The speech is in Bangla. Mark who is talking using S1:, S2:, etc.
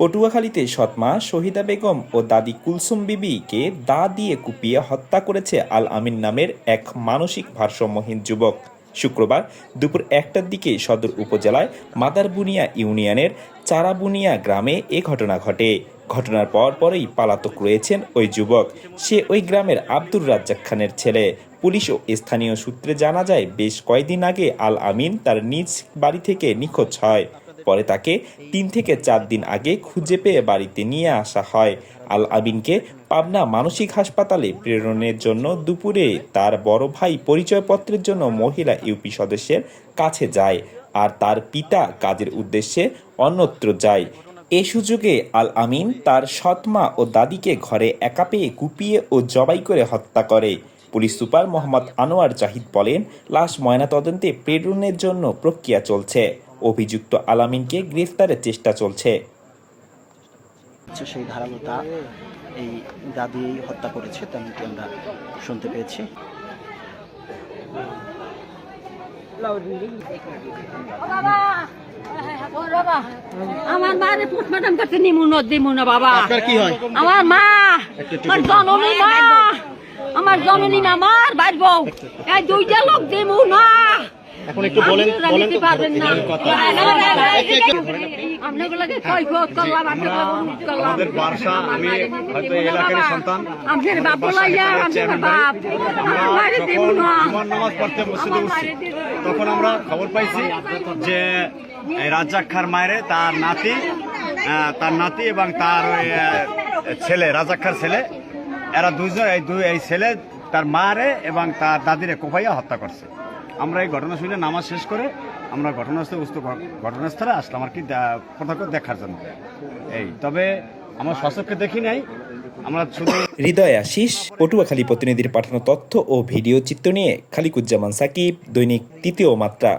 S1: পটুয়াখালীতে সৎমা, শহীদা বেগম ও দাদি কুলসুম বিবিকে দা দিয়ে কুপিয়ে হত্যা করেছে আল আমিন নামের এক মানসিক ভারসাম্যহীন যুবক। শুক্রবার দুপুর একটার দিকে সদর উপজেলায় মাদারবুনিয়া ইউনিয়নের চারাবুনিয়া গ্রামে এ ঘটনা ঘটে। ঘটনার পর পরেই পালাতক রয়েছেন ওই যুবক। সে ওই গ্রামের আব্দুর রাজ্জাক খানের ছেলে। পুলিশ ও স্থানীয় সূত্রে জানা যায়, বেশ কয়েকদিন আগে আল আমিন তার নিজ বাড়ি থেকে নিখোঁজ হয়। পরে তাকে তিন থেকে চার দিন আগে খুঁজে পেয়ে বাড়িতে নিয়ে আসা হয়। আল আমিনকে পাবনা মানসিক হাসপাতালে প্রেরণের জন্য দুপুরে তার বড় ভাই পরিচয়পত্রের জন্য মহিলা ইউপি সদস্যের কাছে যায় আর তার পিতা কাজের উদ্দেশ্যে অন্যত্র যায়। এ সুযোগে আল আমিন তার সৎমা ও দাদিকে ঘরে একা পেয়ে কুপিয়ে ও জবাই করে হত্যা করে। পুলিশ সুপার মোহাম্মদ আনোয়ার জাহিদ বলেন, লাশ ময়নাতদন্তে প্রেরণের জন্য প্রক্রিয়া চলছে। অভিযুক্ত আলামিনকে গ্রেফতারের চেষ্টা চলছে।
S2: সেই ধারালোতা এই দাদি হত্যা করেছে তেমনটি আমরা শুনতে পেয়েছি।
S3: আমার মারে পোস্টমর্টম করতে নিমু ন দিমু না বাবা।
S2: কি হয়?
S3: আমার মা আমার জননী মা আমার জননী না আমার বাইর বউ। এই দুইটা লোক দিমু না।
S2: এখন একটু বলেন বলেন তো।
S3: পারবেন না। করলাম করলাম।
S4: আমাদের বার্সা আমি হয়তো এই এলাকারই সন্তান।
S3: আপনার বাপ বলাইয়া আপনার বাপ। আমার না।
S4: নামাজ পড়তে মসজিদে উঠছি। তখন আমরা খবর পাইছি যে এই রাজ্জাক খার মায়ের তার নাতি তার নাতি এবং তার ছেলে রাজাক খার ছেলে এরা দুজন এই দুই এই ছেলে তার মারে এবং তার দাদিরে কোপাইয়া হত্যা করছে। আমরা এই ঘটনা শুনে নামাজ শেষ করে আমরা ঘটনাস্থলে ঘটনাস্থলে আসলাম আর কি প্রত্যক্ষ দেখার জন্য। এই, তবে আমরা শাসককে দেখি নাই, আমরা শুধু
S1: হৃদয় আশিস, পটুয়াখালী প্রতিনিধির পাঠানো তথ্য ও ভিডিও চিত্র নিয়ে খালিকুজ্জামান সাকিব, দৈনিক তৃতীয় মাত্রা।